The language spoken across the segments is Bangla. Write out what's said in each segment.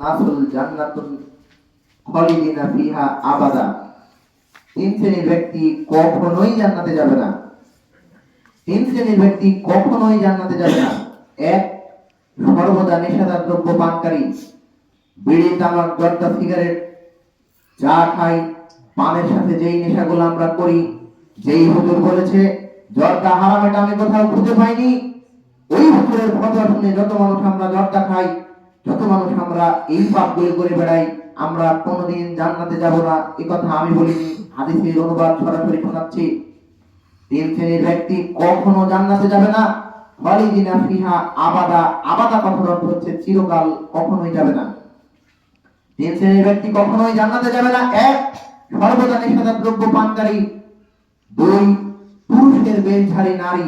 নাসুল জান্নাতুন খালিদিনা ফিহা আবাদা। তিন শ্রেণির ব্যক্তি কখনোই জান্নাতে যাবে না। তিন শ্রেণির ব্যক্তি কখনোই জান্নাতে যাবে না। এক, সর্বদা নেশাদার দ্রব্য পানকারী। বিড়ি, তামাক, জর্দা, সিগারেট চা খাই, পানের সাথে যেই নেশাগুলো আমরা করি, যেই হুজুর বলেছে, জর্দা হারাম, এটা আমি কোথাও খুঁজে পাইনি। ওই হুজুরের ফতোয়া শুনে যত মানুষ আমরা জর্দা খাই যত মানুষ আমরা এই পাপগুলি করে বেড়াই, আমরা কোনোদিন জান্নাতে যাব না। এ কথা আমি বলিনি হাদিসের অনুবাদ সরাসরি শোনাচ্ছি। তিন শ্রেণির ব্যক্তি কখনো জান্নাতে যাবে না। খালিদিনা ফিহা আবাদা আবাদা কথার অর্থ হচ্ছে চিরকাল কখনোই যাবে না। তিন শ্রেণির ব্যক্তি কখনোই জান্নাতে যাবে না। এক, সর্বদা নেশাদার দ্রব্য পানকারী। দুই, পুরুষের বেশধারী নারী।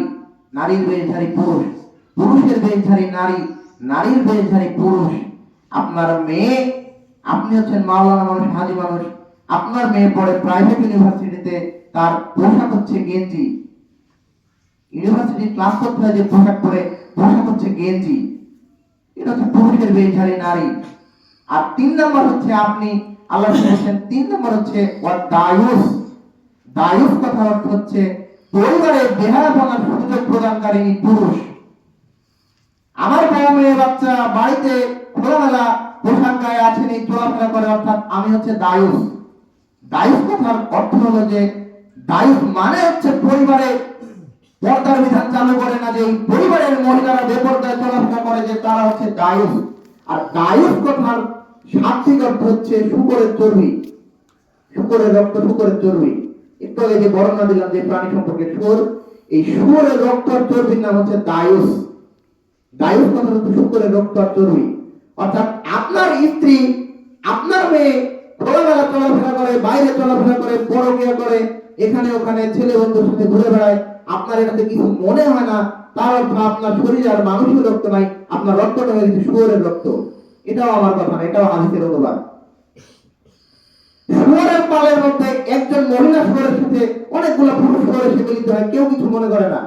নারীর বেশধারী পুরুষ। পুরুষের বেশধারী নারী। নারীর বেশধারী পুরুষ। আপনার মেয়ে, আপনি হচ্ছেন মাওলানা মানুষ, হাজি মানুষ। আপনার মেয়ে পড়ে প্রাইভেট ইউনিভার্সিটিতে তার পোশাক হচ্ছে গেঞ্জি। ইউনিভার্সিটি ক্লাস করতে যে পোশাক পরে, পোশাক হচ্ছে গেঞ্জি। এটা হচ্ছে পুরুষের বেশধারী নারী। আর তিন নম্বর হচ্ছে আপনি, আল্লাহ বলছেন, তিন নম্বর হচ্ছে দায়ুস দায়ুস কথার অর্থ হচ্ছে পরিবারের বেহায়াপনার সুযোগ প্রদানকারী পুরুষ। আমার বউ মেয়ে বাচ্চা বাড়িতে খোলামেলা পোশাক গায়ে আছেন এই চলাফেরা করে, অর্থাৎ আমি হচ্ছে দায়ুস। দায়ুস কথার অর্থ হলো যে, দায়ুস মানে হচ্ছে পরিবারে পর্দার বিধান চালু করে না, যে পরিবারের মহিলারা বেপর্দায় চলাফেরা করে, যে তারা হচ্ছে দায়ুস। আর দায়ুস কথার শাব্দিক অর্থ হচ্ছে শুকরের চর্বি। শুকরের রক্ত, শুকরের চর্বি। একটু আগে যে বর্ণনা দিলাম যে প্রাণী সম্পর্কে শুয়োর এই শুয়োরের রক্ত চর্বির নাম হচ্ছে দায়ুস। দায়ুস কথা শুকরের রক্ত চর্বি অর্থাৎ আপনার স্ত্রী, আপনার মেয়ে খোলামেলা চলাফেরা করে, বাইরে চলাফেরা করে পরকিয়া করে, এখানে ওখানে ছেলে বন্ধুর সাথে ঘুরে বেড়ায়, আপনার এটাতে কিছু মনে হয় না, তার অর্থ আপনার শরীরে আর মানুষের রক্ত নাই, আপনার রক্তটা হয়ে গেছে শুয়োরের রক্ত। এটাও আমার কথা না, এটাও হাদিসের অনুবাদ। শুয়োরের পালের মধ্যে একজন মহিলা শুয়োরের সাথে, অনেকগুলো পুরুষ শুয়োর এসে মিলিত হয়, কেউ কিছু মনে করে না।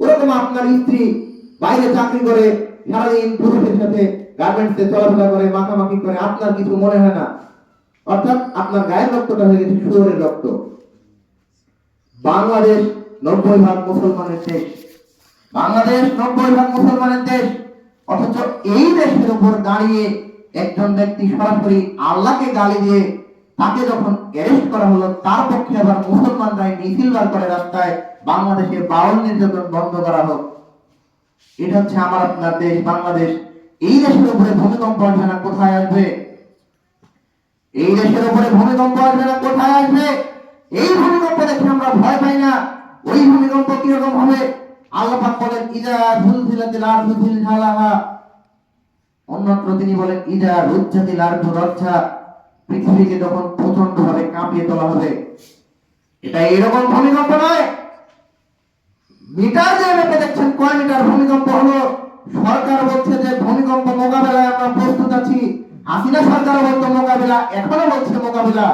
ওরকম আপনার স্ত্রী বাইরে চাকরি করে সারাদিন পুরুষের সাথে গার্মেন্টসে চলাফেরা করে, মাখামাখি করে, আপনার কিছু মনে হয় না? অর্থাৎ আপনার গায়ের রক্তটা হয়ে গেছে, শুয়োরের রক্ত। বাংলাদেশ নব্বই ভাগ মুসলমানের দেশ। বাংলাদেশ নব্বই ভাগ মুসলমানের দেশ। অথচ এই দেশের উপর দাঁড়িয়ে একজন ব্যক্তি সরাসরি আল্লাহকে গালি দিয়ে তাকে যখন অ্যারেস্ট করা হলো, তার পক্ষে আবার মুসলমানরাই মিছিল বার করে রাস্তায় বাংলাদেশে বাউল নির্যাতন বন্ধ করা হোক। এটা হচ্ছে আমার আপনার দেশ, বাংলাদেশ। এই দেশের উপরে ভূমিকম্প আসবে না, কোথায় আসবে? এই দেশের উপরে ভূমিকম্প আসবে না, কোথায় আসবে? এই ভূমিকম্প দেখে আমরা ভয় পাই না। ওই ভূমিকম্প কীরকম হবে? আল্লাহ পাক বলেন অন্যত্র তিনি বলেন, ইজা রুজ্জাতিল আরদু পৃথিবীকে যখন প্রচণ্ড ভাবে কাঁপিয়ে তোলা হবে, এটা এরকম ভূমিকম্প নয়। মিটার যে মেপে দেখছেন, কয় মিটার ভূমিকম্প হলো? সরকার বলছে যে ভূমিকম্প মোকাবেলায় আমরা প্রস্তুত আছি। হাসিনা সরকার বলতো মোকাবেলা, এখনও বলছে মোকাবেলা।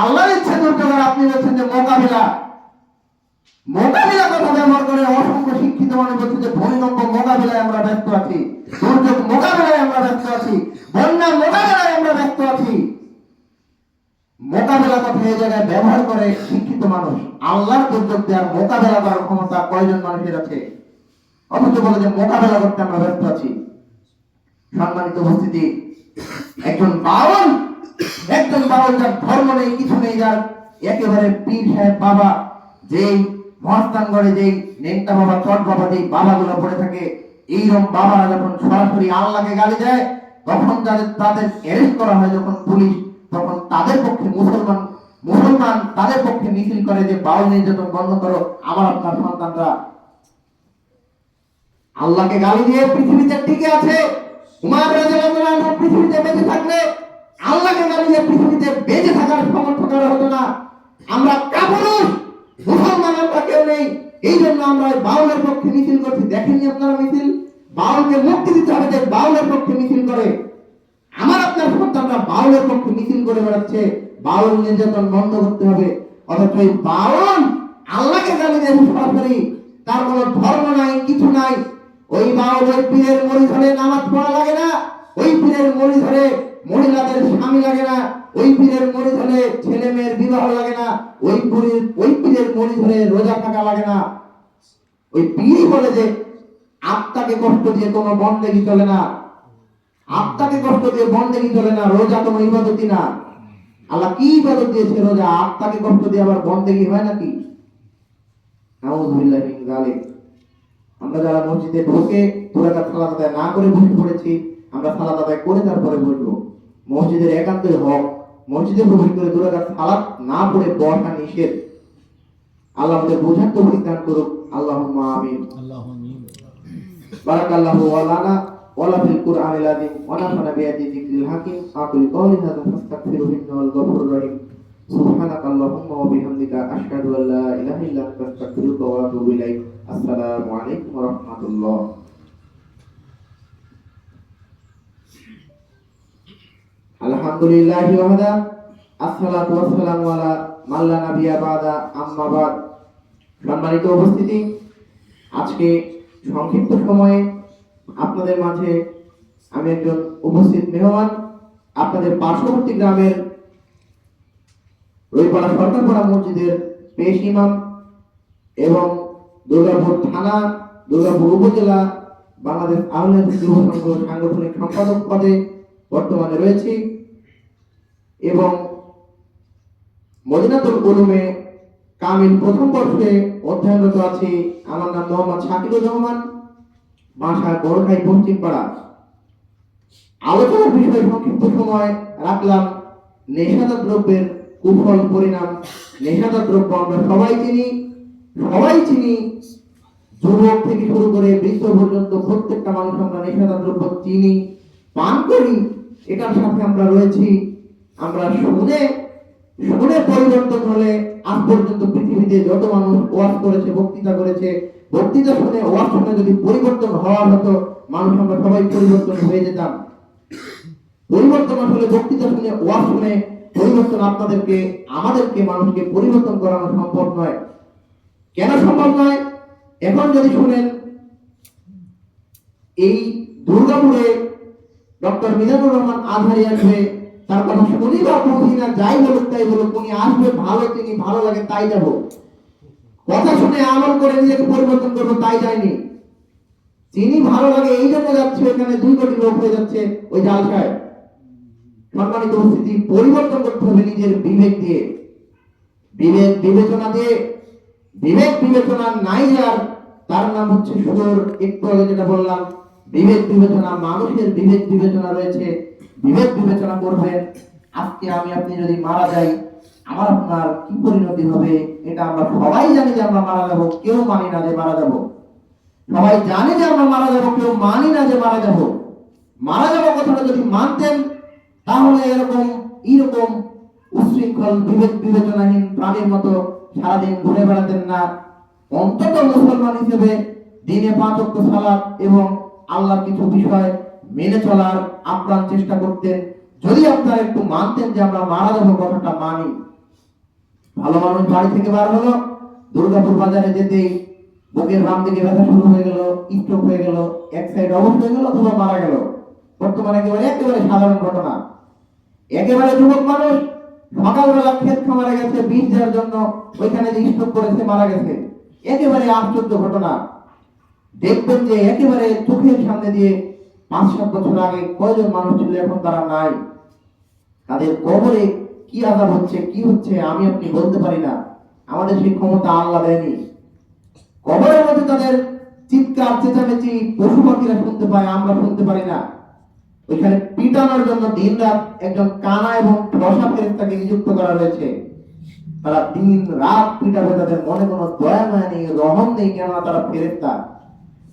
আল্লাহ ইচ্ছে দুর্যোগের আপনি বলছেন যে মোকাবেলা। মোকাবিলা কথা ব্যবহার করে অসংখ্য শিক্ষিত মানুষ বলছে যে ভূমিকম্প মোকাবিলায় আমরা ব্যস্ত আছি। দুর্যোগ মোকাবিলায় আমরা ব্যস্ত আছি। বন্যা মোকাবিলায় আমরা ব্যস্ত আছি। মোকাবেলা কথা এই জায়গায় ব্যবহার করে মানুষ আল্লাহর দুর্যোগ দেওয়ার মোকাবেলা করার ক্ষমতা কয়জন মানুষের আছে? অথচ বলে যে মোকাবেলা করতে আমরা ব্যস্ত আছি। সম্মানিত উপস্থিতি, একজন বাউল একজন বাউল যার ধর্ম নেই, কিছু নেই, যার একেবারে পীর সাহেব বাবা, যেই মহাস্থানগড়ে যেই নেংটা বাবা, চট বাবা, যেই বাবাগুলো পড়ে থাকে, এইরকম বাবারা যখন সরাসরি আল্লাহকে গালি দেয়, তখন যাদের, তাদের অ্যারেস্ট করা হয় যখন পুলিশ, তখন তাদের পক্ষে মুসলমান মুসলমান তাদের পক্ষে মিছিল করে যে বাউল নির্যাতন বন্ধ করো, আমার আপনার সন্তানরা আল্লাহকে গালি দিয়ে পৃথিবীতে টিকে আছে। পৃথিবীতে বেঁচে থাকলে আল্লাহকে গালি দিয়ে পৃথিবীতে বেঁচে থাকার করা হতো না। আমরা কাপুরুষ, মুসলমান আমরা কেউ নেই। এই জন্য আমরা বাউলের পক্ষে মিছিল করছি। দেখেননি আপনারা মিছিল? বাউলকে মুক্তি দিতে হবে যে বাউলের পক্ষে মিছিল করে। আমার আপনার সন্তানরা বাউলের পক্ষে মিছিল করে বেড়াচ্ছে। বাউল নির্যাতন বন্ধ করতে হবে। অথচ এই বাউল আল্লাহকে গালি দিয়ে সরাসরি তার কোনো ধর্ম নাই, কিছু নাই। ওই বাউল ওই পীরের মরি ধরে নামাজ পড়া লাগে না। ওই পীরের মরি ধরে মহিলাদের স্বামী লাগে না। ওই পীরের মরি ধরে ছেলে মেয়ের বিবাহ লাগে না। ওই পীরের ওই পীরের মরি ধরে রোজা থাকা লাগে না। ওই পীরই বলে যে, আত্মাকে কষ্ট দিয়ে কোনো বন্দেগি চলে না। আত্মাকে কষ্ট দিয়ে বন্দেগি চলে না। রোজা কোনো ইবাদতি না। আল্লাহ কি ইবাদত দিয়েছে রোজা আত্মাকে কষ্ট দিয়ে আবার বন্দেগি হয় নাকি? আমরা যারা মসজিদে ঢুকে দুরাকাত সালাত আদায় না করে বসে পড়েছি আমরা সালাত আদায় করে তারপরে বসবো। মসজিদের একান্তই হক মসজিদে প্রবেশ করে দুরাকাত সালাত না পড়ে বসা নিষেধ। আল্লাহ আমাদের বোঝার তো পরিত্রাণ করুক। আল্লাহ আমিন। আল্লাহুম্মা বারাকাল্লাহু ওয়া লানা। ফিল কুরআনিল আযীম ওয়া নাফা'না বিহাদি যিকরিল হাকীম, আকুলু কওলি হাযা ফাস্তাগফিরুহু ইন্নাহুল গফুরুর রহিম। সুবহানাকাল্লাহুম্মা ওয়া বিহামদিকা আশহাদু আল লা ইলাহা ইল্লা আনতা আস্তাগফিরুকা ওয়া আতুবু ইলাইক। আসসালামু আলাইকুম ওয়া রাহমাতুল্লাহ। আলহামদুলিল্লাহি ওয়াহদা, আসসালাতু ওয়াসসালামু আলা মান লা নাবিয়্যা বাদা, আম্মা বাদ। সম্মানিত উপস্থিতি, আজকে সংক্ষিপ্ত সময়ে আপনাদের মাঝে আমি একজন উপস্থিত মেহমান, আপনাদের পার্শ্ববর্তী গ্রামের রইপাড়া সরকারপাড়া মসজিদের পেশ ইমাম এবং দুর্গাপুর থানা, দুর্গাপুর উপজেলা, বাংলাদেশ আহলে হাদিস যুব সংঘ সাংগঠনিক সম্পাদক পদে বর্তমানে রয়েছি এবং মদিনাতুল উলুমে কামিল প্রথম বর্ষে অধ্যয়নরত আছি। আমার নাম মোহাম্মদ শাকিরুর রহমান। বাসা বড়খাই পশ্চিম পাড়া। আলোচনার বিষয় সংক্ষিপ্ত সময় রাখলাম। নেশাদার দ্রব্যের কুফল পরিণাম, নেশাদার দ্রব্য আমরা সবাই চিনি। সবাই চিনি। যুবক থেকে শুরু করে বৃদ্ধ পর্যন্ত প্রত্যেকটা মানুষ আমরা নেশাদার দ্রব্য চিনি। পান করি, এটার সাথে আমরা রয়েছি। আমরা শুনে শুনে পরিবর্তন হলে আজ পর্যন্ত পৃথিবীতে যত মানুষ ওয়াজ করেছে, বক্তৃতা করেছে, বক্তৃতা শুনে ওয়াজ শুনে যদি পরিবর্তন হওয়ার হতো মানুষ আমরা সবাই পরিবর্তন হয়ে যেতাম। পরিবর্তন আসলে বক্তৃতা শুনে, ওয়াজ শুনে পরিবর্তন আপনাদেরকে, আমাদেরকে, মানুষকে পরিবর্তন করানো সম্ভব নয়। কেন সম্ভব নয়? এখন যদি শুনেন, এই দুর্গাপুরে ডক্টর মিজানুর রহমান আসবে তার কথা শুনি বা বুঝি না যাই বলুক, তাই বলুক, উনি আসবে, ভালো তিনি ভালো লাগে, তাই যাব। কথা শুনে আমল করে নিজেকে পরিবর্তন করব, তাই যায়নি তিনি ভালো লাগে, এই জন্য যাচ্ছে, এখানে দুই কোটি লোক হয়ে যাচ্ছে, ওই জালসায়। সম্মানিত উপস্থিতি, পরিবর্তন করতে হবে নিজের বিবেক দিয়ে। বিবেক বিবেচনা দিয়ে, বিবেক বিবেচনা নাই যার তার নাম হচ্ছে সুর একটু আগে যেটা বললাম, বিবেক বিবেচনা, মানুষের বিবেক বিবেচনা রয়েছে। বিবেক বিবেচনা করবেন আজকে আমি আপনি যদি মারা যাই, আমার আপনার কি পরিণতি হবে এটা আমরা সবাই জানি যে আমরা মারা যাব, কেউ মানি না যে মারা যাব। সবাই জানে যে আমরা মারা যাব, কেউ মানি না যে মারা যাব। মারা যাব কথাটা যদি মানতেন, তাহলে এরকম এরকম উশৃঙ্খল বিবেক বিবেচনাহীন প্রাণীর মতো সারাদিন ঘুরে বেড়াতেন না। অন্তত মুসলমান হিসেবে দিনে পাঁচ অক্ট সালাত এবং আল্লাহর কিছু বিষয় মেনে চলার আপ্রাণ চেষ্টা করতেন। যদি আপনারা একটু মানতেন যে আমরা মারা যাব কথাটা মানি। ভালো মানুষ বাড়ি থেকে বার হলো, দুর্গাপুর বাজারে যেতেই বুকের বাম দিকে ব্যথা শুরু হয়ে গেল স্ট্রোক হয়ে গেল, এক সাইড অবস্থ হয়ে গেল অথবা মারা গেল। বর্তমানে একেবারে একেবারে সাধারণ ঘটনা। একেবারে যুবক মানুষ, সকালবেলা ক্ষেত খামারে গেছে বীজ দেওয়ার জন্য ওইখানে যে স্ট্রোক করেছে, মারা গেছে। একেবারে আশ্চর্য ঘটনা। দেখবেন যে একেবারে চোখের সামনে দিয়ে পাঁচ সাত বছর আগে কয়জন মানুষ ছিল, এখন তারা নাই। তাদের কবরে কি আজাব হচ্ছে, কি হচ্ছে, আমি আপনি বলতে পারি না। আমাদের সেই ক্ষমতা আল্লাহ দেয়নি। কবরের মধ্যে তাদের চিৎকার, চেঁচামেচি, পশু পাখিরা শুনতে পায়, আমরা শুনতে পারি না। ওইখানে পিটানোর জন্য দিন রাত একজন কানা এবং বসা ফেরেস্তাকে নিযুক্ত করা হয়েছে। তারা দিন রাত পিটাবে, তাদের মনে কোনো দয়া নেই, রহম নেই, কেননা তারা ফেরেস্তা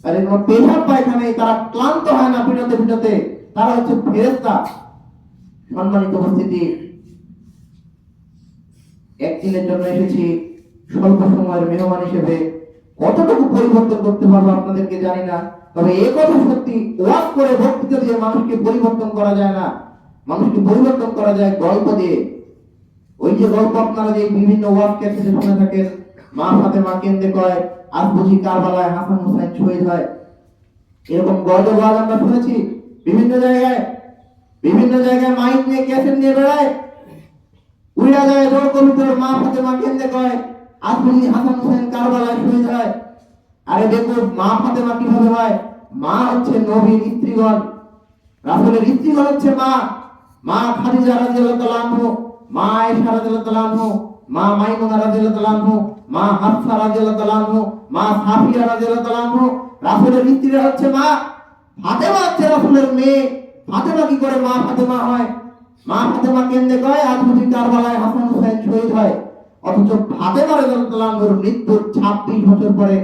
তাদের কোনো পেশাব পায়খানা তারা ক্লান্ত হয় না পিটাতে পিটাতে, তারা হচ্ছে ফেরেস্তা সম্মানিত উপস্থিতি। একদিনের জন্য এসেছি, স্বল্প সময়ের মেহমান হিসেবে। কতটুকু পরিবর্তন করতে পারব আপনাদেরকে জানি না, তবে এ কথা সত্যি ওয়াক করে বক্তৃতা দিয়ে মানুষকে পরিবর্তন করা যায় না। মানুষকে পরিবর্তন করা যায় গল্প দিয়ে। ওই যে গল্প আপনারা যে বিভিন্ন ওয়াক ক্যাসেটে শুনে থাকেন মা ফাতে মা কেন্দ্রে কয় আজ বুঝি কারবালায় হাসান হুসাইন শহীদ হয় এরকম ওয়াজ আমরা শুনেছি বিভিন্ন জায়গায় বিভিন্ন জায়গায় মাইক নিয়ে ক্যাসেট নিয়ে বেড়ায়। উড়া যায় জোর কবিতর মা ফাতেমা কেন্দ্রে কয় আসমানি হাসান হোসেন কারবালায় শহীদ হয় আরে দেখো মা ফাতেমা কীভাবে হয়? মা হচ্ছে নবীর স্ত্রীগণ। রাসূলের স্ত্রীগণ হচ্ছে মা। মা খাদিজা আনহু, মা আয়েশা আনহু মা মাইমুনা রাদিয়াল্লাহু আনহু, মা হাফসা রাদিয়াল্লাহু আনহু, মা সাফিয়া রাদিয়াল্লাহু আনহু, রাসূলের স্ত্রীরা হচ্ছে মা ফাতেমা হচ্ছে রাসূলের মেয়ে। ফাতেমা কি করে মা ফাতেমা হয়? মা ফাতেমা কেন্দ্রে কয়? বুঝি কারবালায় হাসান হুসাইন শহীদ হয়। অথচ ফাতেমা রাদিয়াল্লাহু আনহুর মৃত্যুর 26 বছর পরে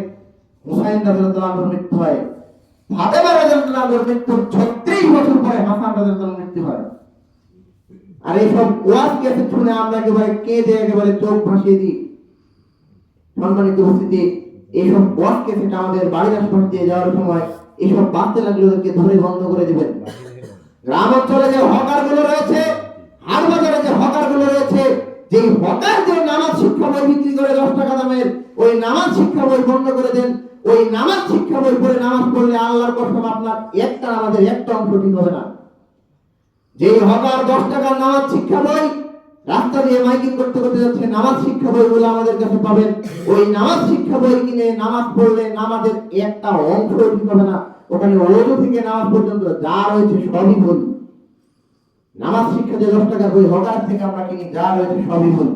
হুসাইন রাদিয়াল্লাহু আনহুর মৃত্যু হয়। ফাতেমা রাদিয়াল্লাহু আনহুর মৃত্যুর 36 বছর পরে হাসান রাদিয়াল্লাহু আনহুর মৃত্যু হয়। আর এইসব ওয়াজ কেসে শুনে আমরা একেবারে কেঁদে একেবারে চোখ ভাসিয়ে দিই? সম্মানিত উপস্থিতি এইসব ওয়াজ কেসেট আমাদের বাড়ির আশপাশ দিয়ে যাওয়ার সময় এইসব বাচ্চা লাগলে ওদেরকে ধরে বন্ধ করে দিবেন। গ্রাম অঞ্চলে যে হকারগুলো রয়েছে, হাট বাজারে যে হকারগুলো রয়েছে যে হকার যে নামাজ শিক্ষা বই বিক্রি করে দশ টাকা দামের, ওই নামাজ শিক্ষা বই বন্ধ করে দেন। ওই নামাজ শিক্ষা বই পড়ে নামাজ পড়লে আল্লাহর কসম আপনার একটা আমাদের একটা অংশ ঠিক হবে না। যে হকার দশ টাকার নামাজ শিক্ষা বই রাস্তা দিয়ে মাইকিং করতে করতে যাচ্ছে, নামাজ শিক্ষা আমাদের কাছে পাবেন। ওই নামাজ শিক্ষা বই কিনে নামাজ পড়লে নামাজের একটা অংশ হবে না। ওখানে থেকে নামাজ পর্যন্ত যা রয়েছে সবই ভুল। নামাজ শিক্ষা যে দশ টাকার বই হকার থেকে আমরা কিনি, যা রয়েছে সবই ভুল।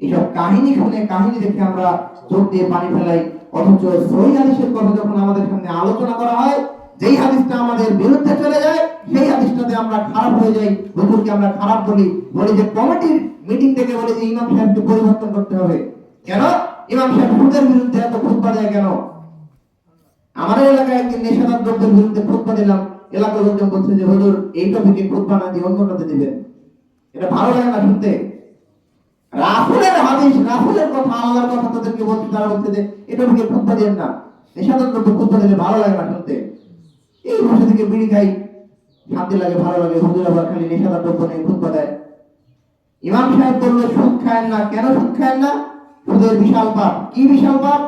এইসব কাহিনী শুনে কাহিনী দেখে আমরা চোখ দিয়ে পানি ফেলাই, অথচ সহি হাদিসের কথা যখন আমাদের সামনে আলোচনা করা হয় যেই হাদিসটা আমাদের বিরুদ্ধে চলে যায়, সেই হাদিসটাতে আমরা খারাপ হয়ে যাই, হুজুরকে আমরা খারাপ বলি। বলি যে, কমিটির মিটিং থেকে বলি যে, ইমাম সাহেবকে পরিবর্তন করতে হবে। কেন? ইমাম সাহেব সুদের বিরুদ্ধে এত খুতবা দেয় কেন? আমাদের এলাকায় একদিন নেশাদার দ্রব্যের বিরুদ্ধে খুতবা দিলাম। এলাকার লোকজন বলছে যে, হুজুর, এই টপিকে খুতবা না দিয়ে অন্যটাতে দিবেন। এটা ভালো লাগে না শুনতে। রাসূলের হাদিস, রাসূলের কথা, আল্লাহর কথা তাদেরকে বলতে তারা বলছে যে এটা থেকে খুতবা দেন না। নেশাদার দ্রব্য খুতবা দিলে ভালো লাগে না শুনতে। এই বসে থেকে বিড়ি খাই। শান্তি লাগে ভালো লাগে, হুজুর আবার খালি নেশাদার দ্রব্য নিয়ে, খুতবা দেয়। ইমাম সাহেব বলল, সুদ খায়েন না। কেন সুদ খায়েন না? সুদের বিশাল পাপ। কি বিশাল পাপ?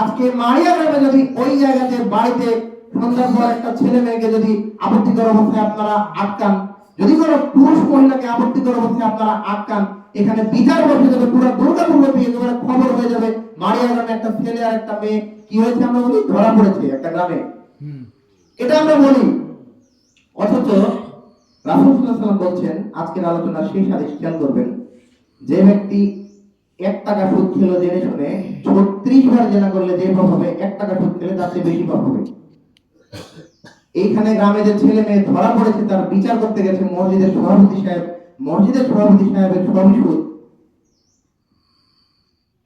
আজকে মারিয়া গ্রামে যদি ওই জায়গাতে বাড়িতে সন্ধ্যার পর একটা ছেলে মেয়েকে যদি আপত্তিকর অবস্থায় আপনারা আটকান, যদি কোনো পুরুষ মহিলাকে আপত্তিকর অবস্থায় আপনারা আটকান, এখানে বিচার বসে যাবে, পুরো দুর্গাপুর ব্যাপী একেবারে খবর হয়ে যাবে, মারিয়া গ্রামে একটা ছেলে আর একটা মেয়ে, কি হয়েছে আমরা বলি? ধরা পড়েছে একটা গ্রামে। এটা আমরা বলি। অথচ রাসূল সাল্লাল্লাহু বলছেন, আজকের আলোচনার শেষ আদেশ খেয়াল করবেন, যে ব্যক্তি এক টাকা সুদ খেলো জেনে শুনে ছত্রিশ বার জেনা করলে যে পাপ হবে, এক টাকা সুদ খেলে তার চেয়ে বেশি পাপ হবে। এইখানে গ্রামে যে ছেলে মেয়ে ধরা পড়েছে, তার বিচার করতে গেছে মসজিদের সভাপতি সাহেব। মসজিদের সভাপতি সাহেবের সবই সুদ।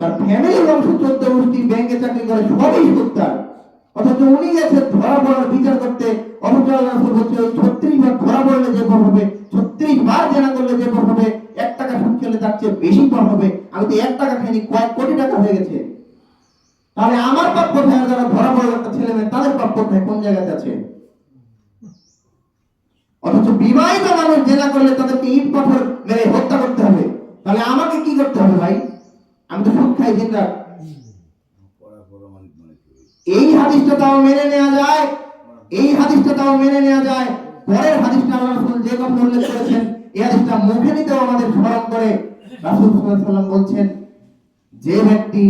তার ফ্যামিলির অংশ চোদ্দ গোষ্ঠী, ব্যাংকে চাকরি করে, সবই সুদ তার। অথচ উনি গেছে ধরা পড়ার বিচার করতে। অথচ ওই ছত্রিশ বার ধরা পড়লে যে পাপ হবে, ছত্রিশ বার জেনা করলে যে পাপ হবে, এক টাকা সুদ খেলে তার চেয়ে বেশি পাপ হবে। আমি তো এক টাকা খাইনি, কয়েক কোটি টাকা হয়ে গেছে। তাহলে আমার পাপ কোথায়? যারা ধরা পড়ে একটা ছেলে মেয়ে, তাদের পাপ কোথায়? কোন জায়গাতে আছে? অথচ বিবাহিত মানুষ জেনা করলে তাদেরকে ইট পাথর মেরে হত্যা করতে হবে। তাহলে আমাকে কি করতে হবে ভাই? আমি তো সুদ খাই দিন রাত। এই হাদিসটা তাও মেনে নেওয়া যায়, এই হাদিসটা তাও মেনে নেওয়া যায়। পরের হাদিসটা আল্লাহ রাসূল যে কথা উল্লেখ করেছেন, এই হাদিসটা মুখে নিতেও আমাদের স্মরণ করে রাসূল সাল্লাল্লাহু আলাইহি বলছেন, যে ব্যক্তি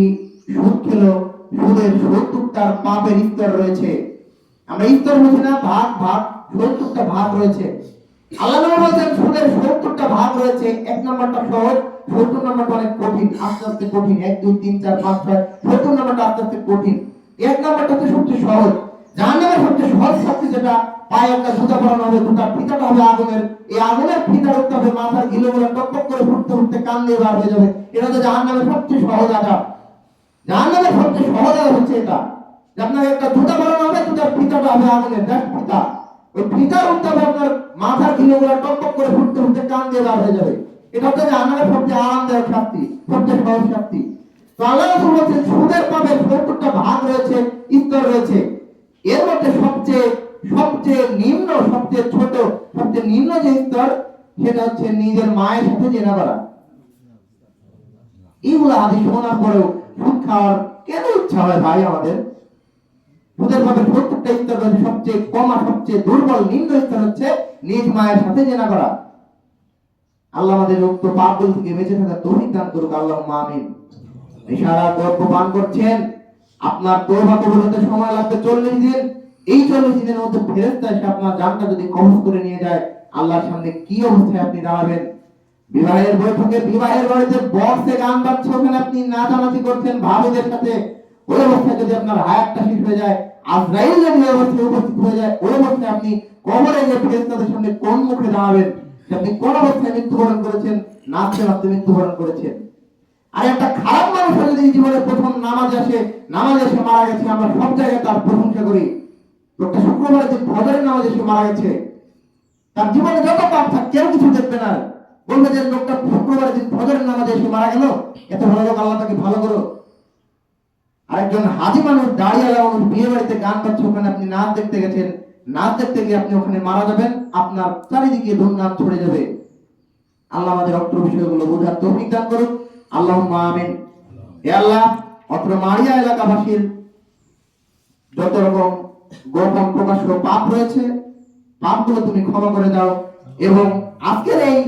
সুদ খেলো, সুদের সত্তরটার পাপের স্তর রয়েছে। আমরা স্তর বুঝি না, ভাগ ভাগ, সত্তরটা ভাগ রয়েছে। আল্লাহ নবী বলছেন, সুদের সত্তরটা ভাগ রয়েছে, এক নাম্বারটা সহজ, সত্তর নাম্বারটা অনেক কঠিন, আস্তে আস্তে কঠিন, এক, দুই, তিন, চার, পাঁচ, ছয়, সত্তর নাম্বারটা আস্তে আস্তে কঠিন। এক নাম্বারটা হচ্ছে সবচেয়ে সহজ। জাহান্নামের সবচেয়ে সহজ শাস্তি যেটা, পায়ে একটা জুতা পরানো হবে জুতা ফিতাটা হবে আগুনের। এই আগুনের ফিতা উঠতে হবে, মাথার গিলোগুলো টক টক করে ফুটতে ফুটতে কান দিয়ে বার হয়ে যাবে। এটা তো জাহান্নামের সবচেয়ে সহজ আজাব। জাহান্নামের সবচেয়ে সহজ আজাব হচ্ছে এটা আপনাকে একটা জুতা পরানো হবে জুতার ফিতাটা হবে আগুনের দেখ ফিতা। ওই ফিতা উঠতে হবে আপনার মাথার গিলোগুলো টক টক করে ফুটতে ফুটতে কান দিয়ে বার হয়ে যাবে। এটা হচ্ছে জাহান্নামের সবচেয়ে আরামদায়ক শাস্তি সবচেয়ে সহজ শাস্তি সুদের সত্তরটা ভাগ রয়েছে রয়েছে। এর মধ্যে সবচেয়ে সবচেয়ে নিম্ন, সবচেয়ে ছোট, সবচেয়ে নিম্ন যে সেটা হচ্ছে নিজের মায়ের সাথে এইগুলো আদি শোনার পরেও সুদ খাওয়ার কেন ইচ্ছা হয় ভাই আমাদের? ভূতের পাপের প্রত্যেকটা স্তর রয়েছে, সবচেয়ে কম সবচেয়ে দুর্বল নিম্ন স্তর হচ্ছে নিজ মায়ের সাথে জেনা করা। আল্লাহ আমাদের উক্ত পাপগুলো থেকে বেঁচে থাকার তৌফিক করুক আল্লাহ আমিন। নেশারা দ্রব্য পান করছেন। আপনার তৌবা কবুল হতে সময় লাগবে চল্লিশ দিন। এই চল্লিশ দিনের মধ্যে ফেরত এসে আপনার জানটা যদি কবজ করে নিয়ে যায়, আল্লাহর সামনে কি অবস্থায় আপনি দাঁড়াবেন? বিবাহের বৈঠকে, বিবাহের বাড়িতে বক্সে গান বাজছে, ওখানে আপনি নাচানাচি করছেন ভাবিদের সাথে। ওই অবস্থায় যদি আপনার হায়াতটা শেষ হয়ে যায়, আজরাইল যদি ওই অবস্থায় উপস্থিত হয়ে যায়, ওই অবস্থায় আপনি কবরে যে ফেরেস্তাদের সামনে কোন মুখে দাঁড়াবেন? আপনি কোন অবস্থায় মৃত্যুবরণ করেছেন? নাচতে নাচতে মৃত্যুবরণ করেছেন। আর একটা খারাপ মানুষ যদি জীবনে প্রথম নামাজ আসে, নামাজ এসে মারা গেছে, আমরা সব জায়গায় তার প্রশংসা করি। লোকটা শুক্রবারে যে ফজরের নামাজ এসে মারা গেছে, তার জীবনে যত পাপ থাক, কেউ কিছু দেখবে না। বলবে যে, লোকটা শুক্রবারে দিন ফজরের নামাজে এসে মারা গেল, এত ভালো লোক, আল্লাহ তাকে ভালো করো আরেকজন হাজি মানুষ দাঁড়িয়ে মানুষ, বিয়ে বাড়িতে গান বাজছে, ওখানে আপনি নাচ দেখতে গেছেন। নাচ দেখতে গিয়ে আপনি ওখানে মারা যাবেন, আপনার চারিদিকে ধুমধাম ছড়ে যাবে। আল্লাহ আমাদের অত্র বিষয়গুলো বোঝার তৌফিক দান করুন। আল্লাহ আমিন। হে আল্লাহ, অত্র মারিয়া এলাকাবাসীর যত রকম গোপন প্রকাশ্য পাপ রয়েছে, পাপগুলো তুমি ক্ষমা করে দাও এবং আজকের এই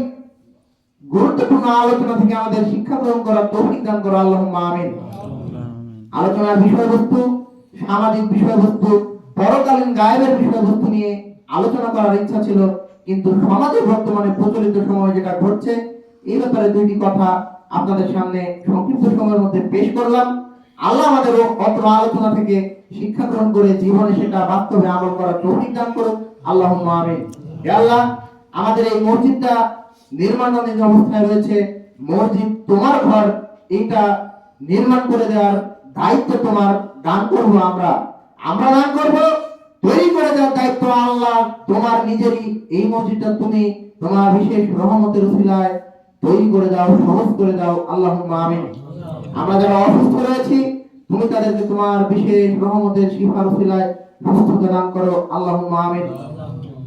গুরুত্বপূর্ণ আলোচনা থেকে আমাদের শিক্ষা গ্রহণ করার তৌফিক দান করো আল্লাহ আমিন। আলোচনার বিষয়বস্তু, সামাজিক বিষয়বস্তু, পরকালীন গায়েবের বিষয়বস্তু নিয়ে আলোচনা করার ইচ্ছা ছিল, কিন্তু সমাজে বর্তমানে প্রচলিত সময় যেটা ঘটছে, এই ব্যাপারে দুইটি কথা আপনাদের সামনে সংক্ষিপ্ত সময়ের মধ্যে পেশ করলাম। আল্লাহ আমাদের অত্র আলোচনা থেকে শিক্ষা গ্রহণ করে জীবনে সেটা বাস্তবে আমল করার তৌফিক দান করুন। আল্লাহ আমিন। আল্লাহ, আমাদের এই মসজিদটা নির্মাণাধীন অবস্থায় রয়েছে, মসজিদ তোমার ঘর, এইটা নির্মাণ করে দেওয়ার দায়িত্ব তোমার দান করব আমরা। আমরা দান করব, তৈরি করে দেওয়ার দায়িত্ব আল্লাহ তোমার নিজেরই। এই মসজিদটা তুমি তোমার বিশেষ রহমতের উসিলায় তৈরি করে দাও, সহজ করে দাও আল্লাহ আমিন। আমরা যারা অসুস্থ রয়েছি, তুমি তাদেরকে তোমার বিশেষ রহমতের শিফার উসিলায় সুস্থতা দান করো আল্লাহ আমিন।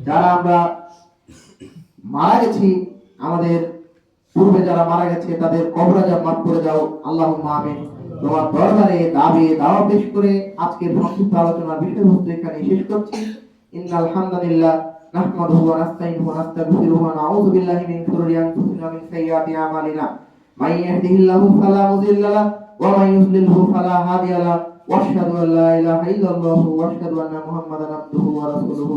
যারা আমরা মারা গেছি, আমাদের পূর্বে যারা মারা গেছে, তাদের কবরাজা মাফ করে দাও আল্লাহ আমিন। তোমার দরবারে দাবি দাওয়া পেশ করে আজকের সংক্ষিপ্ত আলোচনার বিষয়বস্তু এখানে শেষ করছি। ইন্নাল হামদালিল্লাহ। نحمده ونستعينه ونستغفره ونعوذ بالله من شرور انفسنا ومن سيئات اعمالنا من يهده الله فلا مضل له ومن يضلله فلا هادي له واشهد ان لا اله الا الله واشهد ان محمدا عبده ورسوله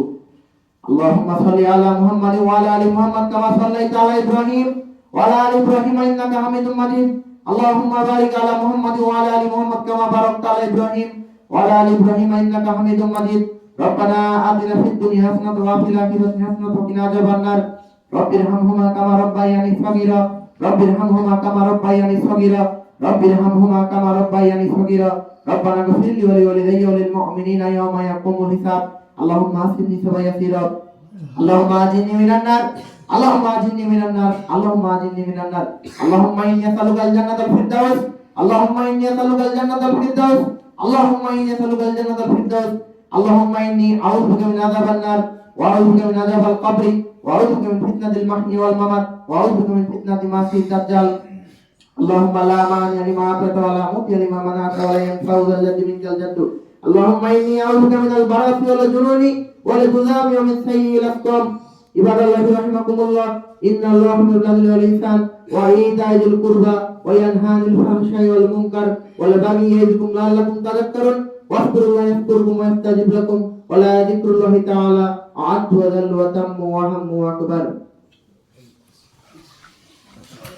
اللهم صل على محمد وعلى ال محمد كما صليت على ابراهيم وعلى ال ابراهيم انك حميد مجيد اللهم بارك على محمد وعلى ال محمد كما باركت على ابراهيم وعلى ال ابراهيم انك حميد مجيد ربنا آتنا في الدنيا حسنة وفي الآخرة حسنة وقنا عذاب النار رب ارحمهما كما ربياني صغيرا رب ارحمهما كما ربياني صغيرا رب ارحمهما كما ربياني صغيرا ربنا اغفر لي ولوالدي وللمؤمنين يوم يقوم الحساب اللهم اهدني سبا يسيرا اللهم اجني من النار اللهم اجني من النار اللهم اجني من النار اللهم اني اسالك الجنه الفردوس اللهم اني اسالك الجنه الفردوس اللهم اني اسالك الجنه الفردوس اللهم اني اعوذ بك من عذاب النار واعوذ بك من عذاب القبر واعوذ بك من فتنه المحيا والممات واعوذ بك من فتنه المسيح الدجال اللهم لا مانع لما اعطيت ولا معطي لما منعت ولا ينفع ذا الجد منك الجد اللهم اني اعوذ بك من البرص والجنون والجذام ومن سيء الاسقام عباد الله رحمكم الله ان الله يامر بالعدل والاحسان وايتاء ذي القربى وينهى عن الفحشاء والمنكر والبغي يعظكم لعلكم تذكرون واذكروا الله يذكركم ويستجب لكم ولا ذكر الله تعالى اعد وذل وتم وهم واكبر